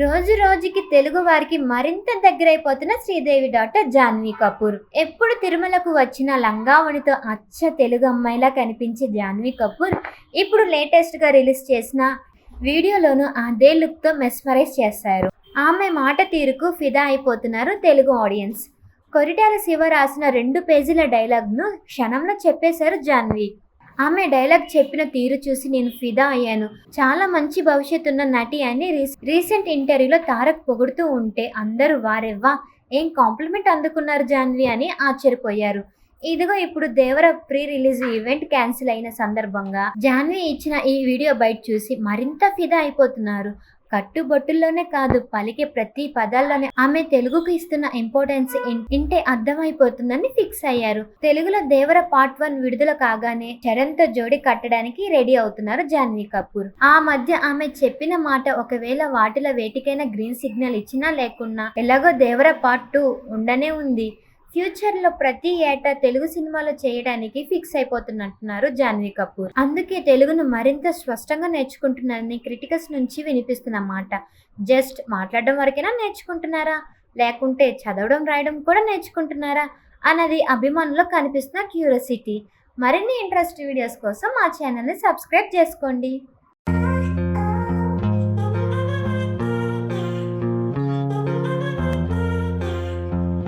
రోజు రోజుకి తెలుగు వారికి మరింత దగ్గరైపోతున్న శ్రీదేవి డాక్టర్ జాన్వీ కపూర్. ఎప్పుడు తిరుమలకు వచ్చిన లంగావణితో అచ్చ తెలుగు అమ్మాయిలా కనిపించే జాన్వీ కపూర్ ఇప్పుడు లేటెస్ట్గా రిలీజ్ చేసిన వీడియోలోనూ అదే లుక్తో మెస్మరైజ్ చేశారు. ఆమె మాట తీరుకు ఫిదా అయిపోతున్నారు తెలుగు ఆడియన్స్. కొరిటాల శివ రాసిన రెండు పేజీల డైలాగ్ను క్షణంలో చెప్పేశారు జాన్వీ. ఆమె డైలాగ్ చెప్పిన తీరు చూసి నేను ఫిదా అయ్యాను. చాలా మంచి భవిష్యత్తు ఉన్న నటి అని రీసెంట్ ఇంటర్వ్యూలో తారక్ పొగుడుతూ ఉంటే అందరూ వారెవ్వా ఏం కాంప్లిమెంట్ అందుకున్నారు జాన్వి అని ఆశ్చర్యపోయారు. ఇదిగో ఇప్పుడు Devara pre release event cancel అయిన సందర్భంగా జాన్వి ఇచ్చిన ఈ వీడియో బయట చూసి మరింత ఫిదా అయిపోతున్నారు. కట్టుబొట్టుల్లోనే కాదు పలికే ప్రతి పదాల్లోనే ఆమె తెలుగుకు ఇస్తున్న ఇంపార్టెన్స్ ఇంటే అర్థమైపోతుందని ఫిక్స్ అయ్యారు. తెలుగులో దేవర పార్ట్ వన్ విడుదల కాగానే చరణ్తో జోడి కట్టడానికి రెడీ అవుతున్నారు జాన్వీ కపూర్. ఆ మధ్య ఆమె చెప్పిన మాట ఒకవేళ వాటిలో వేటికైనా గ్రీన్ సిగ్నల్ ఇచ్చినా లేకున్నా ఎలాగో దేవర పార్ట్ టూ ఉండనే ఉంది. ఫ్యూచర్లో ప్రతి ఏటా తెలుగు సినిమాలు చేయడానికి ఫిక్స్ అయిపోతున్నట్టున్నారు జాన్వీ కపూర్. అందుకే తెలుగును మరింత స్పష్టంగా నేర్చుకుంటున్నారని క్రిటికల్స్ నుంచి వినిపిస్తున్న మాట. జస్ట్ మాట్లాడడం వరకైనా నేర్చుకుంటున్నారా? లేకుంటే చదవడం రాయడం కూడా నేర్చుకుంటున్నారా? అన్నది అభిమానుల్లో కనిపిస్తున్న క్యూరియాసిటీ. మరిన్ని ఇంట్రెస్ట్ వీడియోస్ కోసం మా ఛానల్ని సబ్స్క్రైబ్ చేసుకోండి.